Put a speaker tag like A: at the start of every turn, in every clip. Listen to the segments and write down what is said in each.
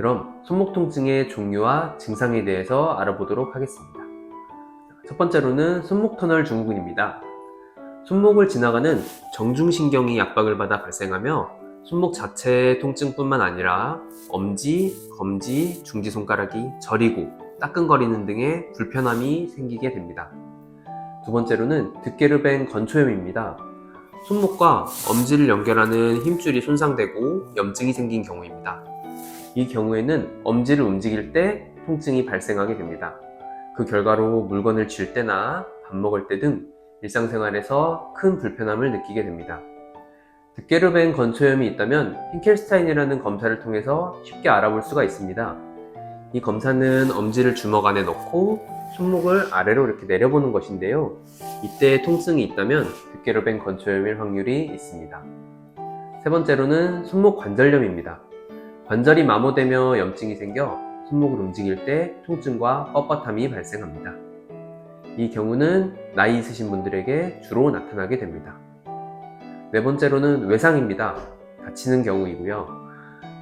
A: 그럼 손목 통증의 종류와 증상에 대해서 알아보도록 하겠습니다. 첫 번째로는 손목 터널 증후군입니다. 손목을 지나가는 정중신경이 압박을 받아 발생하며 손목 자체의 통증뿐만 아니라 엄지, 검지, 중지 손가락이 저리고 따끔거리는 등의 불편함이 생기게 됩니다. 두 번째로는 득게르벤 건초염입니다. 손목과 엄지를 연결하는 힘줄이 손상되고 염증이 생긴 경우입니다. 이 경우에는 엄지를 움직일 때 통증이 발생하게 됩니다. 그 결과로 물건을 쥘 때나 밥 먹을 때 등 일상생활에서 큰 불편함을 느끼게 됩니다. 득게르벤 건초염이 있다면 힌켈스타인이라는 검사를 통해서 쉽게 알아볼 수가 있습니다. 이 검사는 엄지를 주먹 안에 넣고 손목을 아래로 이렇게 내려보는 것인데요. 이때 통증이 있다면 득게르벤 건초염일 확률이 있습니다. 세 번째로는 손목 관절염입니다. 관절이 마모되며 염증이 생겨 손목을 움직일 때 통증과 뻣뻣함이 발생합니다. 이 경우는 나이 있으신 분들에게 주로 나타나게 됩니다. 네 번째로는 외상입니다. 다치는 경우이고요.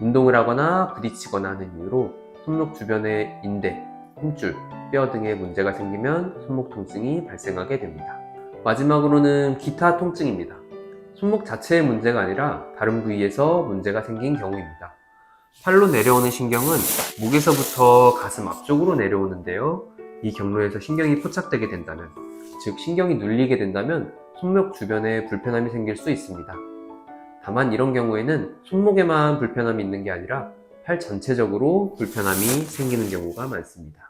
A: 운동을 하거나 부딪히거나 하는 이유로 손목 주변의 인대, 힘줄, 뼈 등의 문제가 생기면 손목 통증이 발생하게 됩니다. 마지막으로는 기타 통증입니다. 손목 자체의 문제가 아니라 다른 부위에서 문제가 생긴 경우입니다. 팔로 내려오는 신경은 목에서부터 가슴 앞쪽으로 내려오는데요. 이 경로에서 신경이 포착되게 된다면, 즉 신경이 눌리게 된다면 손목 주변에 불편함이 생길 수 있습니다. 다만 이런 경우에는 손목에만 불편함이 있는 게 아니라 팔 전체적으로 불편함이 생기는 경우가 많습니다.